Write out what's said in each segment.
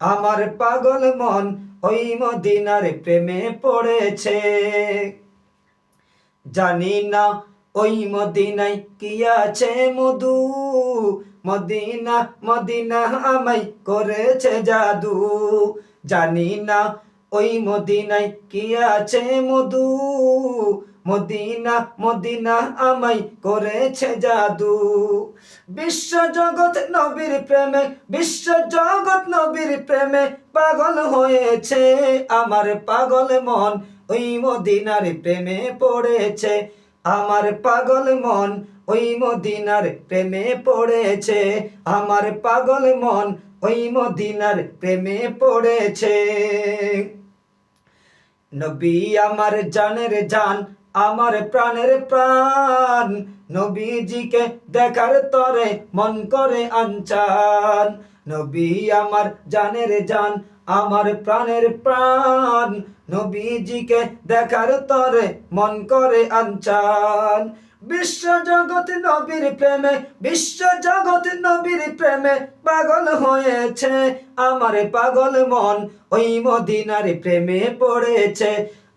আমার পাগল মন ওই মদিনার প্রেমে পড়েছে। জানি না ওই মদিনায় কি আছে মধু। মদিনা মদিনা আমায় করেছে জাদু। জানি না ওই মদিনায় কি আছে মধু। মদিনা মদিনা আমাই করেছে জাদু। বিশ্ব জগৎ নবীর প্রেমে বিশ্ব জগৎ নবীর প্রেমে পাগল হয়েছে আমার পাগল মন। ওই মদিনার প্রেমে পড়েছে আমার পাগল মন। ওই মদিনার প্রেমে পড়েছে আমার পাগল মন। ওই মদিনার প্রেমে পড়েছে। নবী আমার জানের জান আমার প্রাণের প্রাণ, নবীজিকে দেখার তরে মন করে আনচান। নবী আমার জানের জান, আমার প্রাণের প্রাণ, নবীজিকে দেখার তরে মন করে আনচান। বিশ্ব জগৎ নবীর প্রেমে বিশ্ব জগৎ নবীর প্রেমে পাগল হয়েছে। আমার পাগল মন ওই মদিনার প্রেমে পড়েছে।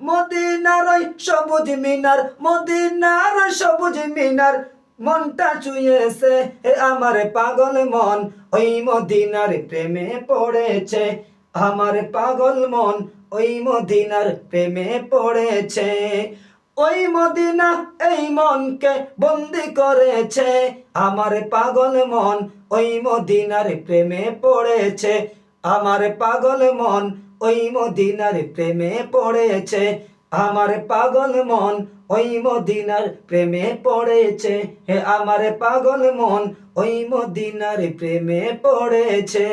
মদিনার ওই সবুজ মিনার, মদিনার ওই সবুজ মিনার, মনটা চুয়েছে এ আমার পাগল মন। ওই মদিনার প্রেমে পড়েছে আমার পাগল মন। ওই মদিনার প্রেমে পড়েছে। ওই মদিনা এই মনকে বন্দি করেছে আমার পাগল মন। ওই মদিনার প্রেমে পড়েছে আমার পাগল মন। ওই মদিনার প্রেমে পড়েছে। আমার পাগল মন ওই মদিনার প্রেমে পড়েছে। হে আমার পাগল মন ওই মদিনার প্রেমে পড়েছে।